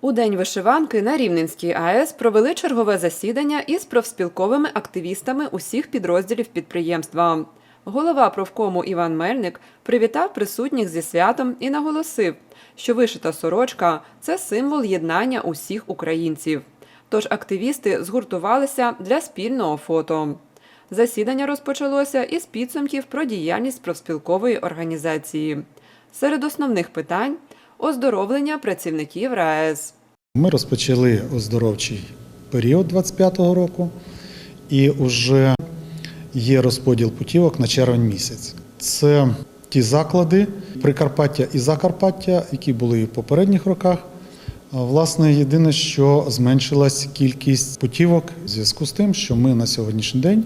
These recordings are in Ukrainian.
У день вишиванки на Рівненській АЕС провели чергове засідання із профспілковими активістами усіх підрозділів підприємства. Голова профкому Іван Мельник привітав присутніх зі святом і наголосив, що вишита сорочка це символ єднання усіх українців. Тож активісти згуртувалися для спільного фото. Засідання розпочалося із підсумків про діяльність профспілкової організації. Серед основних питань оздоровлення працівників РаЕС. Ми розпочали оздоровчий період 25-го року, і вже є розподіл путівок на червень місяць. Це ті заклади Прикарпаття і Закарпаття, які були і в попередніх роках. Власне, єдине, що зменшилась кількість путівок в зв'язку з тим, що ми на сьогоднішній день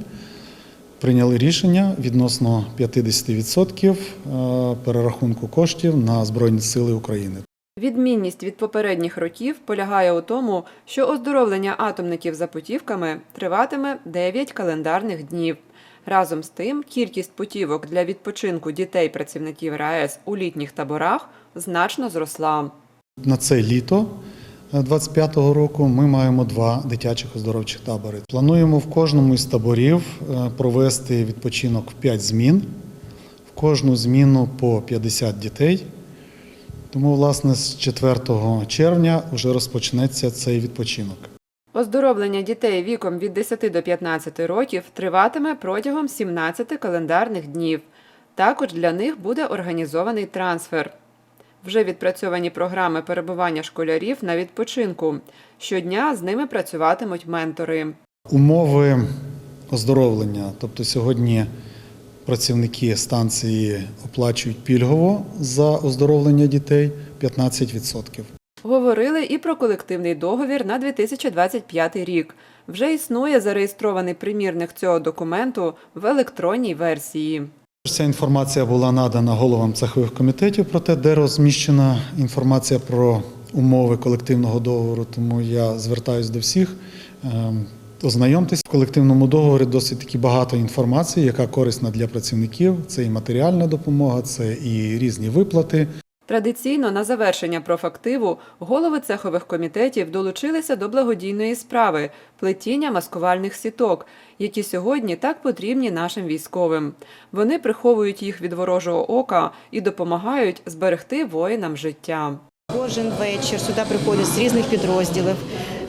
прийняли рішення відносно 50% е, перерахунку коштів на Збройні Сили України. Відмінність від попередніх років полягає у тому, що оздоровлення атомників за путівками триватиме 9 календарних днів. Разом з тим, кількість путівок для відпочинку дітей працівників РаЕС у літніх таборах значно зросла. На це літо 25-го року ми маємо два дитячих оздоровчих табори. Плануємо в кожному із таборів е, провести відпочинок в 5 змін, в кожну зміну по 50 дітей. Тому, власне, з 4 червня вже розпочнеться цей відпочинок. Оздоровлення дітей віком від 10 до 15 років триватиме протягом 17 календарних днів. Також для них буде організований трансфер. Вже відпрацьовані програми перебування школярів на відпочинку. Щодня з ними працюватимуть ментори. Умови оздоровлення, тобто сьогодні працівники станції оплачують пільгово за оздоровлення дітей 15%. Говорили і про колективний договір на 2025 рік. Вже існує зареєстрований примірник цього документу в електронній версії. Ця інформація була надана головам цехових комітетів про те, де розміщена інформація про умови колективного договору. Тому я звертаюся до всіх. ем, Ознайомтесь в колективному договорі досить таки багато інформації, яка корисна для працівників. Це і матеріальна допомога, це і різні виплати. Традиційно на завершення профактиву голови цехових комітетів долучилися до благодійної справи плетіння маскувальних сіток, які сьогодні так потрібні нашим військовим. Вони приховують їх від ворожого ока і допомагають зберегти воїнам життя. Кожен вечір сюди приходять з різних підрозділів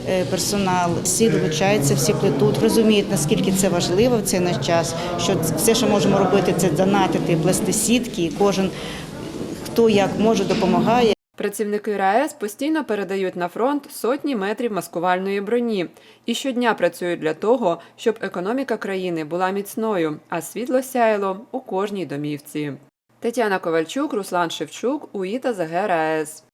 е, персонал, всі долучаються, всі плетуть, розуміють, наскільки це важливо в цей наш час, що все, що можемо робити, це донатити, плести сітки, і кожен, хто як може, допомагає. Працівники РаЕС постійно передають на фронт сотні метрів маскувальної броні і щодня працюють для того, щоб економіка країни була міцною, а світло сяяло у кожній домівці. Тетяна Ковальчук, Руслан Шевчук, УІТА ЗГ РаЕС.